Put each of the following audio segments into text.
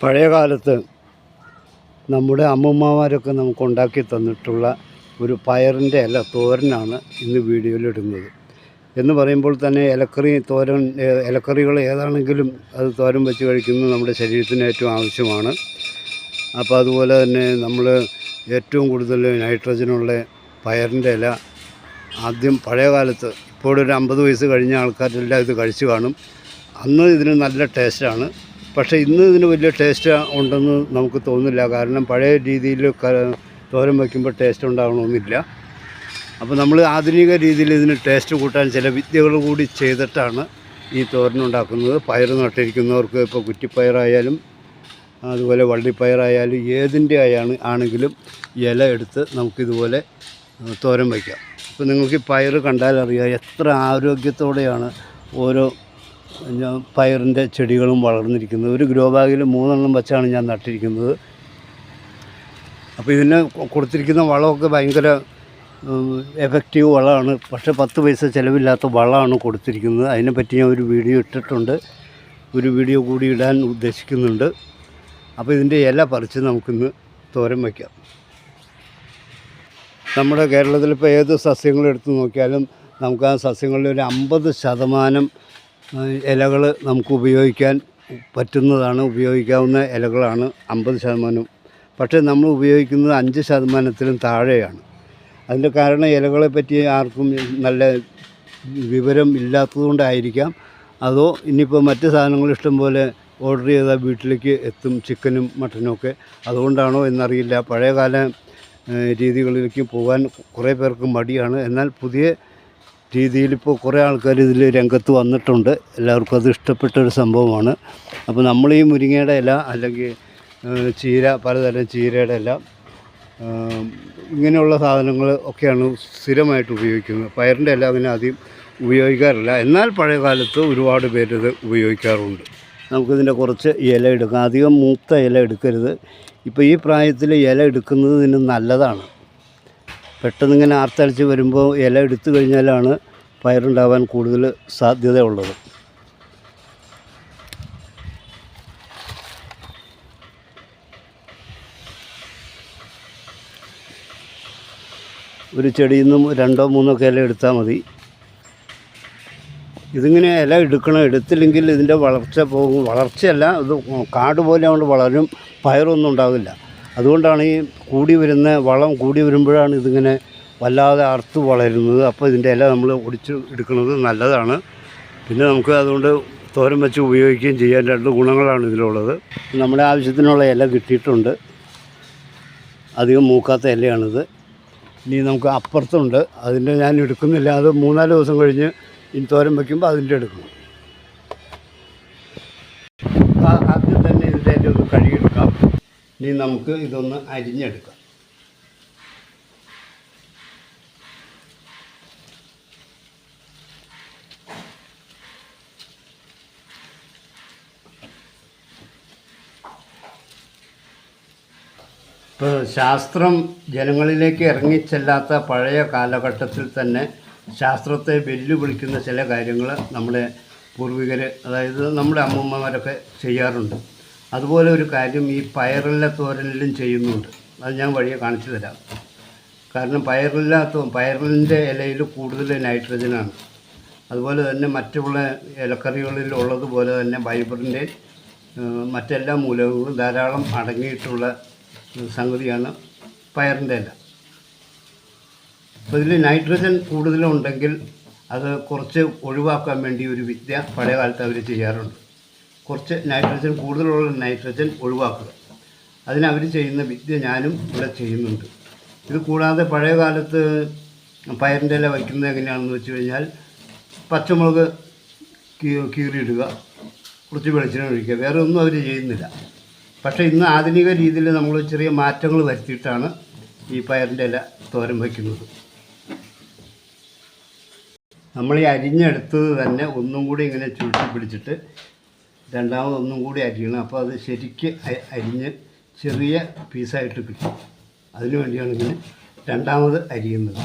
പഴയ കാലത്ത് നമ്മുടെ അമ്മൂമ്മമാരൊക്കെ നമുക്ക് ഉണ്ടാക്കി തന്നിട്ടുള്ള ഒരു പയറിന്റെ ഇല തോരനാണ് ഇന്ന് വീഡിയോയിൽ ഇടുന്നത്. എന്ന് പറയുമ്പോൾ തന്നെ ഇലക്കറി തോരൻ ഇലക്കറികൾ ഏതാണെങ്കിലും അത് തോരൻ വെച്ച് കഴിക്കുന്നത് നമ്മുടെ ശരീരത്തിന് ഏറ്റവും ആവശ്യമാണ്. അപ്പോൾ അതുപോലെ തന്നെ നമ്മൾ ഏറ്റവും കൂടുതൽ നൈട്രജനുള്ള പയറിന്റെ ഇല ആദ്യം പഴയ കാലത്ത് ഇപ്പോൾ ഒരു അമ്പത് വയസ്സ് കഴിഞ്ഞ ആൾക്കാരെല്ലാം ഇത് കഴിച്ചു കാണും. അന്ന് ഇതിന് നല്ല ടേസ്റ്റാണ്. പക്ഷേ ഇന്ന് ഇതിന് വലിയ ടേസ്റ്റ് ഉണ്ടെന്ന് നമുക്ക് തോന്നുന്നില്ല. കാരണം പഴയ രീതിയിൽ തോരൻ വയ്ക്കുമ്പോൾ ടേസ്റ്റ് ഉണ്ടാകണമെന്നില്ല അപ്പോൾ നമ്മൾ ആധുനിക രീതിയിൽ ഇതിന് ടേസ്റ്റ് കൂട്ടാൻ ചില വിദ്യകൾ കൂടി ചെയ്തിട്ടാണ് ഈ തോരനുണ്ടാക്കുന്നത് പയർ നട്ടിരിക്കുന്നവർക്ക് ഇപ്പോൾ കുറ്റിപ്പയറായാലും അതുപോലെ വള്ളിപ്പയറായാലും ഏതിന്റെ ആയാണ് ആണെങ്കിലും ഇല എടുത്ത് നമുക്കിതുപോലെ തോരൻ വയ്ക്കാം അപ്പോൾ നിങ്ങൾക്ക് ഈ പയർ കണ്ടാലറിയാം എത്ര ആരോഗ്യത്തോടെയാണ് ഓരോ ഞാൻ പയറിന്റെ ചെടികളും വളർന്നിരിക്കുന്നത്. ഒരു ഗ്രോ ബാഗിൽ മൂന്നെണ്ണം വെച്ചാണ് ഞാൻ നട്ടിരിക്കുന്നത്. അപ്പോൾ ഇതിനെ കൊടുത്തിരിക്കുന്ന വളമൊക്കെ ഭയങ്കര എഫക്റ്റീവ് വളമാണ്. പക്ഷേ പത്ത് പൈസ ചിലവില്ലാത്ത വളമാണ് കൊടുത്തിരിക്കുന്നത്. അതിനെപ്പറ്റി ഞാൻ ഒരു വീഡിയോ ഇട്ടിട്ടുണ്ട്. ഒരു വീഡിയോ കൂടി ഇടാൻ ഉദ്ദേശിക്കുന്നുണ്ട്. അപ്പോൾ ഇതിന്റെ ഇല പറിച്ച് നമുക്കിന്ന് തോരൻ വയ്ക്കാം. നമ്മുടെ കേരളത്തിൽ ഇപ്പോൾ ഏത് സസ്യങ്ങളെടുത്ത് നോക്കിയാലും നമുക്ക് ആ സസ്യങ്ങളിൽ ഒരു അമ്പത് ശതമാനം ഇലകൾ നമുക്ക് ഉപയോഗിക്കാൻ പറ്റുന്നതാണ് ഉപയോഗിക്കാവുന്ന ഇലകളാണ് അമ്പത് ശതമാനം. പക്ഷേ നമ്മൾ ഉപയോഗിക്കുന്നത് അഞ്ച് ശതമാനത്തിലും താഴെയാണ്. അതിന്റെ കാരണം ഇലകളെ പറ്റി ആർക്കും നല്ല വിവരം ഇല്ലാത്തതുകൊണ്ടായിരിക്കാം. അതോ ഇനിയിപ്പോൾ മറ്റ് സാധനങ്ങൾ ഇഷ്ടം പോലെ ഓർഡർ ചെയ്താൽ വീട്ടിലേക്ക് എത്തും ചിക്കനും മട്ടനും ഒക്കെ. അതുകൊണ്ടാണോ എന്നറിയില്ല. പഴയകാല രീതികളിലേക്ക് പോകാൻ കുറേ പേർക്ക് മടിയാണ്. എന്നാൽ പുതിയ രീതിയിൽ ഇപ്പോൾ കുറേ ആൾക്കാർ ഇതിൽ രംഗത്ത് വന്നിട്ടുണ്ട്. എല്ലാവർക്കും അത് ഇഷ്ടപ്പെട്ട ഒരു സംഭവമാണ്. അപ്പോൾ നമ്മൾ ഈ മുരിങ്ങയുടെ ഇല അല്ലെങ്കിൽ ചീര പലതരം ചീരയുടെ ഇല ഇങ്ങനെയുള്ള സാധനങ്ങൾ ഒക്കെയാണ് സ്ഥിരമായിട്ട് ഉപയോഗിക്കുന്നത്. പയറിന്റെ ഇല അങ്ങനെ ആദ്യം ഉപയോഗിക്കാറില്ല. എന്നാൽ പഴയ കാലത്ത് ഒരുപാട് പേര് ഇത് ഉപയോഗിക്കാറുണ്ട്. നമുക്കിതിന്റെ കുറച്ച് ഇല എടുക്കാം. അധികം മൂത്ത ഇല എടുക്കരുത്. ഇപ്പോൾ ഈ പ്രായത്തിൽ ഇല എടുക്കുന്നത് ഇതിന് നല്ലതാണ്. പെട്ടെന്ന് ഇങ്ങനെ ആർത്തടിച്ച് വരുമ്പോൾ ഇല എടുത്തു കഴിഞ്ഞാലാണ് പയറുണ്ടാവാൻ കൂടുതൽ സാധ്യതയുള്ളത്. ഒരു ചെടിയിൽ നിന്നും രണ്ടോ മൂന്നോ ഇല എടുത്താൽ മതി. ഇതിങ്ങനെ ഇല എടുക്കണം എടുത്തില്ലെങ്കിൽ ഇതിന്റെ വളർച്ച പോകും. വളർച്ചയല്ല ഇത് കാട് പോലെ കൊണ്ട് വളരും പയറൊന്നും ഉണ്ടാകില്ല അതുകൊണ്ടാണ് ഈ കൂടി വരുന്ന വളം കൂടി വരുമ്പോഴാണ് ഇതിങ്ങനെ വല്ലാതെ അറുത്ത് വളരുന്നത്. അപ്പോൾ ഇതിന്റെ ഇല നമ്മൾ ഒടിച്ച് എടുക്കുന്നത് നല്ലതാണ്. പിന്നെ നമുക്ക് അതുകൊണ്ട് തോരൻ വെച്ച് ഉപയോഗിക്കുകയും ചെയ്യാൻ രണ്ട് ഗുണങ്ങളാണ് ഇതിലുള്ളത്. നമ്മുടെ ആവശ്യത്തിനുള്ള ഇല കിട്ടിയിട്ടുണ്ട്. അധികം മൂക്കാത്ത ഇലയാണിത്. ഇനി നമുക്ക് അപ്പുറത്തുണ്ട്. അതിന്റെ ഞാൻ എടുക്കുന്നില്ല. അത് മൂന്നാൽ ദിവസം കഴിഞ്ഞ് ഇനി തോരൻ വയ്ക്കുമ്പോൾ അതിന്റെ എടുക്കണം. ഇനി നമുക്ക് ഇതൊന്ന് അരിഞ്ഞെടുക്കാം. ഇപ്പോൾ ശാസ്ത്രം ജനങ്ങളിലേക്ക് ഇറങ്ങിച്ചെല്ലാത്ത പഴയ കാലഘട്ടത്തിൽ തന്നെ ശാസ്ത്രത്തെ വെല്ലുവിളിക്കുന്ന ചില കാര്യങ്ങൾ നമ്മുടെ പൂർവികർ അതായത് നമ്മുടെ അമ്മൂമ്മമാരൊക്കെ ചെയ്യാറുണ്ട്. അതുപോലെ ഒരു കാര്യം ഈ പയറില്ല തോരനിലും ചെയ്യുന്നുണ്ട്. അത് ഞാൻ വഴിയെ കാണിച്ചു തരാം. കാരണം പയറില്ലാത്ത പയറിന്റെ ഇലയിൽ കൂടുതൽ നൈട്രജനാണ്. അതുപോലെ തന്നെ മറ്റുള്ള ഇലക്കറികളിൽ ഉള്ളതുപോലെ തന്നെ ഫൈബറിന്റെ മറ്റെല്ലാ മൂലകങ്ങളും ധാരാളം അടങ്ങിയിട്ടുള്ള സംഗതിയാണ് പയറിന്റെ ഇല. അപ്പോൾ ഇതിൽ നൈട്രജൻ കൂടുതലുണ്ടെങ്കിൽ അത് കുറച്ച് ഒഴിവാക്കാൻ വേണ്ടി ഒരു വിദ്യ പഴയ കാലത്ത് അവർ ചെയ്യാറുണ്ട്. കുറച്ച് നൈട്രജൻ കൂടുതലുള്ള നൈട്രജൻ ഒഴിവാക്കുക. അതിനവർ ചെയ്യുന്ന വിദ്യ ഞാനും ഇവിടെ ചെയ്യുന്നുണ്ട്. ഇത് കൂടാതെ പഴയ കാലത്ത് പയറിന്റെ ഇല വയ്ക്കുന്നത് എങ്ങനെയാണെന്ന് വെച്ച് കഴിഞ്ഞാൽ പച്ചമുളക് കീറിയിടുക കുറച്ച് വെളിച്ചെണ്ണ ഒഴിക്കുക. വേറെ ഒന്നും അവർ ചെയ്യുന്നില്ല. പക്ഷേ ഇന്ന് ആധുനിക രീതിയിൽ നമ്മൾ ചെറിയ മാറ്റങ്ങൾ വരുത്തിയിട്ടാണ് ഈ പയറിന്റെ ഇല തോരൻ വയ്ക്കുന്നത്. നമ്മൾ ഈ അരിഞ്ഞെടുത്തത് തന്നെ ഒന്നും കൂടി ഇങ്ങനെ ചുരുട്ടി പിടിച്ചിട്ട് രണ്ടാമത് ഒന്നും കൂടി അരിയണം. അപ്പോൾ അത് ശരിക്ക് അരിഞ്ഞ് ചെറിയ പീസായിട്ട് കിട്ടും. അതിനു വേണ്ടിയാണ് ഇങ്ങനെ രണ്ടാമത് അരിയുന്നത്.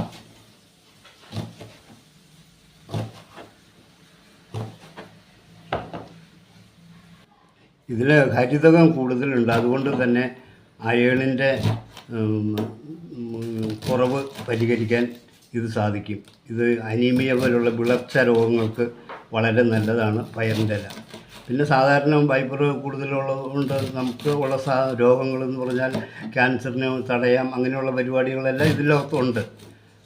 ഇതിൽ ഹരിതകം കൂടുതലുണ്ട്. അതുകൊണ്ട് തന്നെ അയേണിന്റെ കുറവ് പരിഹരിക്കാൻ ഇത് സാധിക്കും. ഇത് അനീമിയ പോലുള്ള വിളർച്ച രോഗങ്ങൾക്ക് വളരെ നല്ലതാണ് പയറിന്റെ ഇല പിന്നെ സാധാരണ വൈബർ കൂടുതലുള്ളത് കൊണ്ട് നമുക്ക് ഉള്ള സാ രോഗങ്ങളെന്ന് പറഞ്ഞാൽ ക്യാൻസറിനെ തടയാം അങ്ങനെയുള്ള പരിപാടികളെല്ലാം ഇതിലകത്തുണ്ട്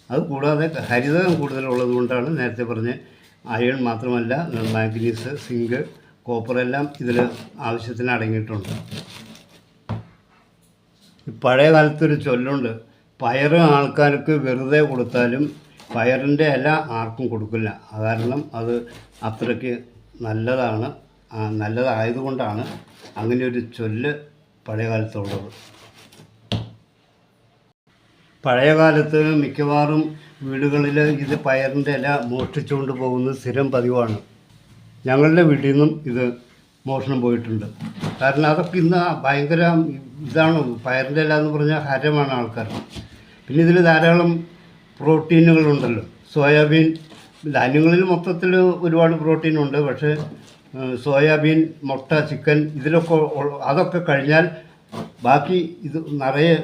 അത് കൂടാതെ ഹരിതകം കൂടുതലുള്ളത് കൊണ്ടാണ് നേരത്തെ പറഞ്ഞ് അയൺ മാത്രമല്ല മാഗ്നീസ് സിങ്ക് കോപ്പർ എല്ലാം ഇതിൽ ആവശ്യത്തിന് അടങ്ങിയിട്ടുണ്ട്. പഴയ കാലത്തൊരു ചൊല്ലുണ്ട് പയർ ആൾക്കാർക്ക് വെറുതെ കൊടുത്താലും പയറിന്റെ ഇല ആർക്കും കൊടുക്കില്ല കാരണം അത് അത്രയ്ക്ക് നല്ലതാണ്. നല്ലതായതുകൊണ്ടാണ് അങ്ങനെ ഒരു ചൊല്ല് പഴയ കാലത്തുള്ളത് പഴയ മിക്കവാറും വീടുകളിൽ ഇത് പയറിന്റെ ഇല മോഷ്ടിച്ചുകൊണ്ട് പോകുന്നത് സ്ഥിരം പതിവാണ്. ഞങ്ങളുടെ വീട്ടിൽ നിന്നും ഇത് മോഷണം പോയിട്ടുണ്ട്. കാരണം അതൊക്കെ ഇന്ന് ഭയങ്കര ഇതാണ് പയറിന്റെ ഇല എന്ന് പറഞ്ഞാൽ ഹരമാണ് ആൾക്കാർ. പിന്നെ ഇതിൽ ധാരാളം പ്രോട്ടീനുകളുണ്ടല്ലോ. സോയാബീൻ ധാന്യങ്ങളിൽ മൊത്തത്തിൽ ഒരുപാട് പ്രോട്ടീനുണ്ട്. പക്ഷേ സോയാബീൻ മുട്ട ചിക്കൻ ഇതിലൊക്കെ അതൊക്കെ കഴിഞ്ഞാൽ ബാക്കി ഇത് നിറയെ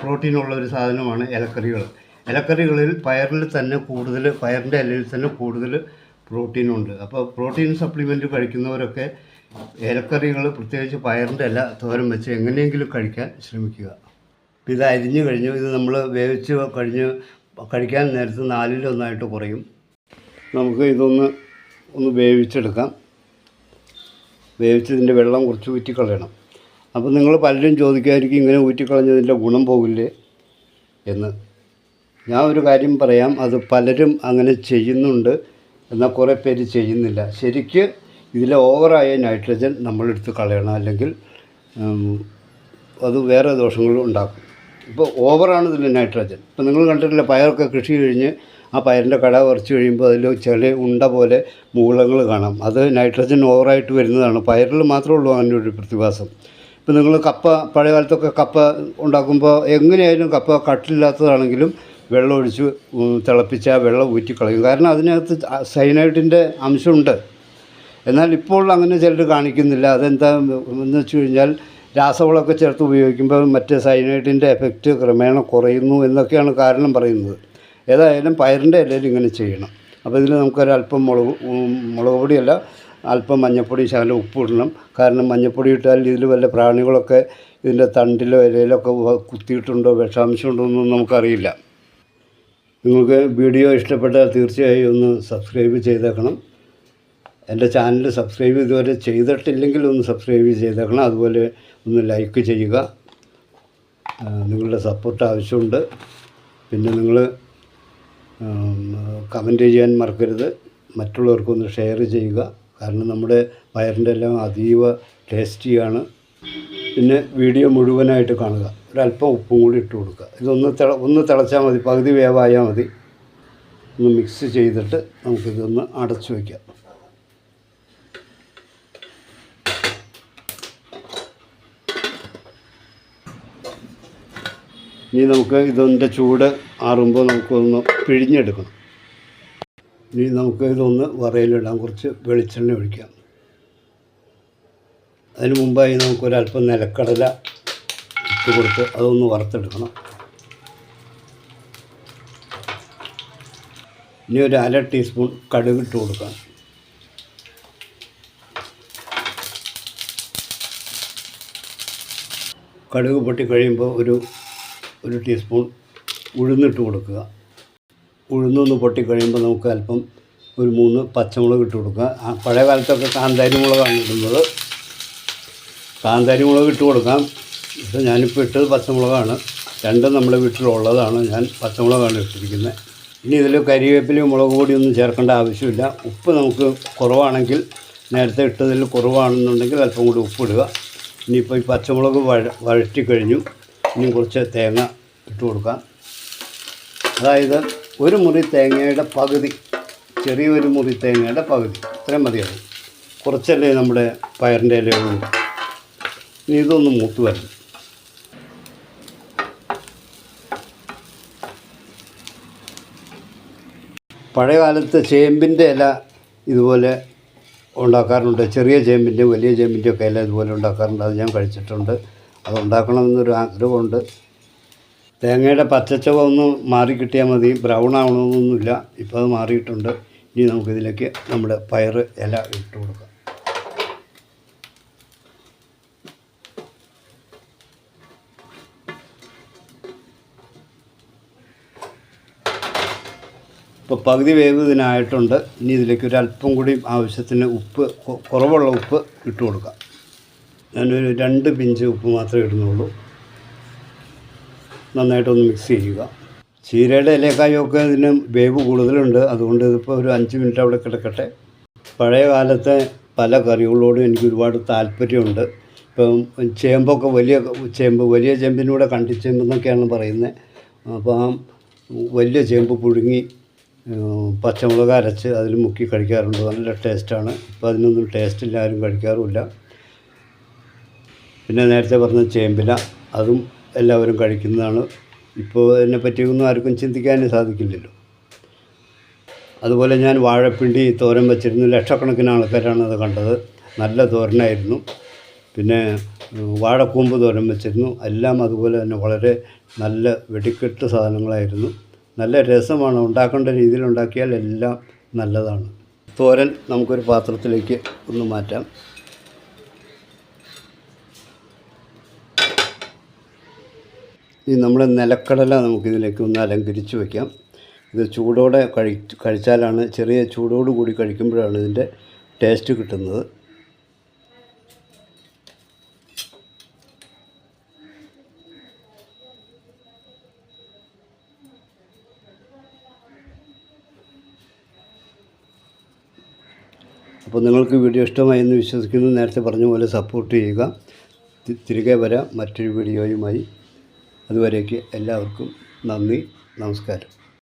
പ്രോട്ടീനുള്ള ഒരു സാധനമാണ് ഇലക്കറികൾ. ഇലക്കറികളിൽ പയറിൽ തന്നെ കൂടുതൽ പയറിന്റെ ഇലയിൽ തന്നെ കൂടുതൽ പ്രോട്ടീനുണ്ട്. അപ്പോൾ പ്രോട്ടീൻ സപ്ലിമെന്റ് കഴിക്കുന്നവരൊക്കെ ഇലക്കറികൾ പ്രത്യേകിച്ച് പയറിന്റെ ഇല തോരൻ വെച്ച് എങ്ങനെയെങ്കിലും കഴിക്കാൻ ശ്രമിക്കുക. ഇത് അരിഞ്ഞു കഴിഞ്ഞു ഇത് നമ്മൾ വേവിച്ച് കഴിഞ്ഞ് കഴിക്കാൻ നേരത്ത് നാലിലൊന്നായിട്ട് കുറയും. നമുക്ക് ഇതൊന്ന് ഒന്ന് വേവിച്ചെടുക്കാം. വേവിച്ചതിന്റെ വെള്ളം കുറച്ച് ഊറ്റിക്കളയണം. അപ്പോൾ നിങ്ങൾ പലരും ചോദിക്കായിരിക്കും ഇങ്ങനെ ഊറ്റിക്കളഞ്ഞതിന്റെ ഗുണം പോകില്ലേ എന്ന്. ഞാൻ ഒരു കാര്യം പറയാം. അത് പലരും അങ്ങനെ ചെയ്യുന്നുണ്ട്. എന്നാൽ കുറേ പേര് ചെയ്യുന്നില്ല. ശരിക്ക് ഇതിലെ ഓവറായ നൈട്രജൻ നമ്മളെടുത്ത് കളയണം. അല്ലെങ്കിൽ അത് വേറെ ദോഷങ്ങളും ഉണ്ടാക്കും. ഇപ്പോൾ ഓവറാണ് ഇതിൽ നൈട്രജൻ. ഇപ്പോൾ നിങ്ങൾ കണ്ടിട്ടില്ല പയറൊക്കെ കൃഷി കഴിഞ്ഞ് ആ പയറിന്റെ കട കുറച്ച് കഴിയുമ്പോൾ അതിൽ ചെളി ഉണ്ട പോലെ മൂളങ്ങൾ കാണാം. അത് നൈട്രജൻ ഓവറായിട്ട് വരുന്നതാണ്. പയറിൽ മാത്രമേ ഉള്ളൂ അങ്ങനെ ഒരു പ്രതിഭാസം. ഇപ്പം നിങ്ങൾ കപ്പ പഴയ കാലത്തൊക്കെ കപ്പ ഉണ്ടാക്കുമ്പോൾ എങ്ങനെയായാലും കപ്പ കട്ടില്ലാത്തതാണെങ്കിലും വെള്ളം ഒഴിച്ച് തിളപ്പിച്ച് ആ വെള്ളം ഊറ്റിക്കളയും കാരണം അതിനകത്ത് സൈനൈഡിന്റെ അംശമുണ്ട്. എന്നാൽ ഇപ്പോൾ അങ്ങനെ ചിലർ കാണിക്കുന്നില്ല. അതെന്താ എന്ന് വെച്ച് കഴിഞ്ഞാൽ രാസവളമൊക്കെ ചേർത്ത് ഉപയോഗിക്കുമ്പോൾ മറ്റേ സൈനൈഡിന്റെ എഫക്റ്റ് ക്രമേണ കുറയുന്നു എന്നൊക്കെയാണ് കാരണം പറയുന്നത്. ഏതായാലും പയറിന്റെ ഇലയിൽ ഇങ്ങനെ ചെയ്യണം. അപ്പോൾ ഇതിൽ നമുക്കൊരല്പം മുളക് മുളക് പൊടിയല്ല അല്പം മഞ്ഞൾപ്പൊടി ശകലം ഉപ്പ് ഇടണം കാരണം മഞ്ഞൾപ്പൊടി ഇട്ടാൽ ഇതിൽ വല്ല പ്രാണികളൊക്കെ ഇതിന്റെ തണ്ടിലോ ഇലയിലൊക്കെ കുത്തിയിട്ടുണ്ടോ വിഷാംശമുണ്ടോ എന്നൊന്നും നമുക്കറിയില്ല. നിങ്ങൾക്ക് വീഡിയോ ഇഷ്ടപ്പെട്ടാൽ തീർച്ചയായും ഒന്ന് സബ്സ്ക്രൈബ് ചെയ്തേക്കണം. എന്റെ ചാനൽ സബ്സ്ക്രൈബ് ഇതുവരെ ചെയ്തിട്ടില്ലെങ്കിൽ ഒന്ന് സബ്സ്ക്രൈബ് ചെയ്തേക്കണം. അതുപോലെ ഒന്ന് ലൈക്ക് ചെയ്യുക. നിങ്ങളുടെ സപ്പോർട്ട് ആവശ്യമുണ്ട്. പിന്നെ നിങ്ങൾ കമന്റ് ചെയ്യാൻ മറക്കരുത്. മറ്റുള്ളവർക്കൊന്ന് ഷെയർ ചെയ്യുക. കാരണം നമ്മുടെ വയറിന്റെ എല്ലാം അതീവ ടേസ്റ്റിയാണ്. പിന്നെ വീഡിയോ മുഴുവനായിട്ട് കാണുക. ഒരല്പം ഉപ്പും കൂടി ഇട്ട് കൊടുക്കുക. ഇതൊന്ന് തിള ഒന്ന് തിളച്ചാൽ മതി. പകുതി വേവായാൽ മതി. ഒന്ന് മിക്സ് ചെയ്തിട്ട് നമുക്കിതൊന്ന് അടച്ചു വയ്ക്കാം. ഇനി നമുക്ക് ഇതിന്റെ ചൂട് ആറുമ്പോൾ നമുക്കൊന്ന് പിഴിഞ്ഞെടുക്കണം. ഇനി നമുക്ക് ഇതൊന്ന് വറയിലിടാം. കുറച്ച് വെളിച്ചെണ്ണ ഒഴിക്കാം. അതിന് മുമ്പായി നമുക്കൊരല്പം നിലക്കടല ഇട്ട് കൊടുത്ത് അതൊന്ന് വറുത്തെടുക്കണം. ഇനി ഒരു അര ടീസ്പൂൺ കടുക് ഇട്ട് കൊടുക്കാം. കടുക് പൊട്ടി കഴിയുമ്പോൾ ഒരു ഒരു ടീസ്പൂൺ ഉഴുന്നിട്ട് കൊടുക്കുക. ഉഴുന്നൊന്ന് പൊട്ടിക്കഴിയുമ്പോൾ നമുക്ക് അല്പം ഒരു മൂന്ന് പച്ചമുളക് ഇട്ട് കൊടുക്കുക. പഴയ കാലത്തൊക്കെ കാന്താരി മുളകാണ് ഇടുന്നത്. കാന്താരി മുളക് ഇട്ട് കൊടുക്കാം. ഇത് ഞാനിപ്പോൾ ഇട്ടത് പച്ചമുളകാണ്. രണ്ടും നമ്മുടെ വീട്ടിലുള്ളതാണ്. ഞാൻ പച്ചമുളകാണ് ഇട്ടിരിക്കുന്നത്. ഇനി ഇതിൽ കരിവേപ്പിലയും മുളക് ഒന്നും ചേർക്കേണ്ട ആവശ്യമില്ല. ഉപ്പ് നമുക്ക് കുറവാണെങ്കിൽ നേരത്തെ ഇട്ടതിൽ കുറവാണെന്നുണ്ടെങ്കിൽ അല്പം കൂടി ഉപ്പിടുക ഇനിയിപ്പോൾ ഈ പച്ചമുളക് വഴ വഴറ്റി കഴിഞ്ഞു. ഇനി കുറച്ച് തേങ്ങ ഇട്ട് കൊടുക്കാം. അതായത് ഒരു മുറി തേങ്ങയുടെ പകുതി ചെറിയൊരു മുറി തേങ്ങയുടെ പകുതി. ഇത്രയും മതിയാവും. കുറച്ചല്ലേ നമ്മുടെ പയറിന്റെ ഇലയുള്ളൂ. ഇനി ഇതൊന്ന് മൂത്ത് വരണം. പഴയ കാലത്ത് ചേമ്പിന്റെ ഇല ഇതുപോലെ ഉണ്ടാക്കാറുണ്ട്. ചെറിയ ചേമ്പിന്റെ വലിയ ചേമ്പിന്റെ ഒക്കെ ഇല ഇതുപോലെ ഉണ്ടാക്കാറുണ്ട്. അത് ഞാൻ കഴിച്ചിട്ടുണ്ട്. അത് ഉണ്ടാക്കണമെന്നൊരു ആഗ്രഹമുണ്ട്. തേങ്ങയുടെ പച്ചച്ചവ ഒന്ന് മാറി കിട്ടിയാൽ മതി. ബ്രൗൺ ആവണമെന്നൊന്നുമില്ല. ഇപ്പോൾ അത് മാറിയിട്ടുണ്ട്. ഇനി നമുക്കിതിലേക്ക് നമ്മുടെ പയർ ഇല ഇട്ട് കൊടുക്കാം. ഇപ്പോൾ പകുതി വേവ് ഇതിനായിട്ടുണ്ട് ഇനി ഇതിലേക്ക് ഒരു അല്പം കൂടി ആവശ്യത്തിന് ഉപ്പ് കുറവുള്ള ഉപ്പ് ഇട്ട് കൊടുക്കാം. ഞാനൊരു രണ്ട് പിഞ്ച് ഉപ്പ് മാത്രമേ ഇടുന്നുള്ളൂ. നന്നായിട്ടൊന്ന് മിക്സ് ചെയ്യുക. ചീരയുടെ ഇലക്കായൊക്കെ ഇതിന് വേവ് കൂടുതലുണ്ട്. അതുകൊണ്ട് ഇതിപ്പോൾ ഒരു അഞ്ച് മിനിറ്റ് അവിടെ കിടക്കട്ടെ. പഴയ കാലത്തെ പല കറികളോടും എനിക്ക് ഒരുപാട് താല്പര്യമുണ്ട്. ഇപ്പം ചേമ്പൊക്കെ വലിയ ചേമ്പ് വലിയ ചേമ്പിനൂടെ കണ്ടിച്ചേമ്പെന്നൊക്കെയാണ് പറയുന്നത് അപ്പോൾ ആ വലിയ ചേമ്പ് പുഴുങ്ങി പച്ചമുളക് അരച്ച് അതിൽ മുക്കി കഴിക്കാറുണ്ട്. നല്ല ടേസ്റ്റാണ്. ഇപ്പോൾ അതിനൊന്നും ടേസ്റ്റ് ഇല്ല ആരും കഴിക്കാറുമില്ല. പിന്നെ നേരത്തെ പറഞ്ഞ ചേമ്പില അതും എല്ലാവരും കഴിക്കുന്നതാണ്. ഇപ്പോൾ ഇതിനെ പറ്റിയൊന്നും ആർക്കും ചിന്തിക്കാനേ സാധിക്കില്ലല്ലോ. അതുപോലെ ഞാൻ വാഴപ്പിണ്ടി തോരൻ വെച്ചിരുന്നു. ലക്ഷക്കണക്കിന് ആൾക്കാരാണ് അത് കണ്ടത്. നല്ല തോരനായിരുന്നു. പിന്നെ വാഴക്കൂമ്പ് തോരൻ വെച്ചിരുന്നു. എല്ലാം അതുപോലെ തന്നെ വളരെ നല്ല വെടിക്കെട്ട് സാധനങ്ങളായിരുന്നു. നല്ല രസമാണ്. ഉണ്ടാക്കേണ്ട രീതിയിൽ ഉണ്ടാക്കിയാൽ എല്ലാം നല്ലതാണ്. തോരൻ നമുക്കൊരു പാത്രത്തിലേക്ക് ഒന്ന് മാറ്റാം. ഈ നമ്മുടെ നിലക്കടല നമുക്കിതിലേക്ക് ഒന്ന് അലങ്കരിച്ച് വയ്ക്കാം ഇത് ചൂടോടെ കഴി കഴിച്ചാലാണ് ചെറിയ ചൂടോട് കൂടി കഴിക്കുമ്പോഴാണ് ഇതിന്റെ ടേസ്റ്റ് കിട്ടുന്നത്. അപ്പോൾ നിങ്ങൾക്ക് വീഡിയോ ഇഷ്ടമായി എന്ന് വിശ്വസിക്കുന്നു. നേരത്തെ പറഞ്ഞ പോലെ സപ്പോർട്ട് ചെയ്യുക. തിരികെ വരാം. മറ്റൊരു വീഡിയോയുമായി. അതുവരേക്ക് എല്ലാവർക്കും നന്ദി നമസ്കാരം.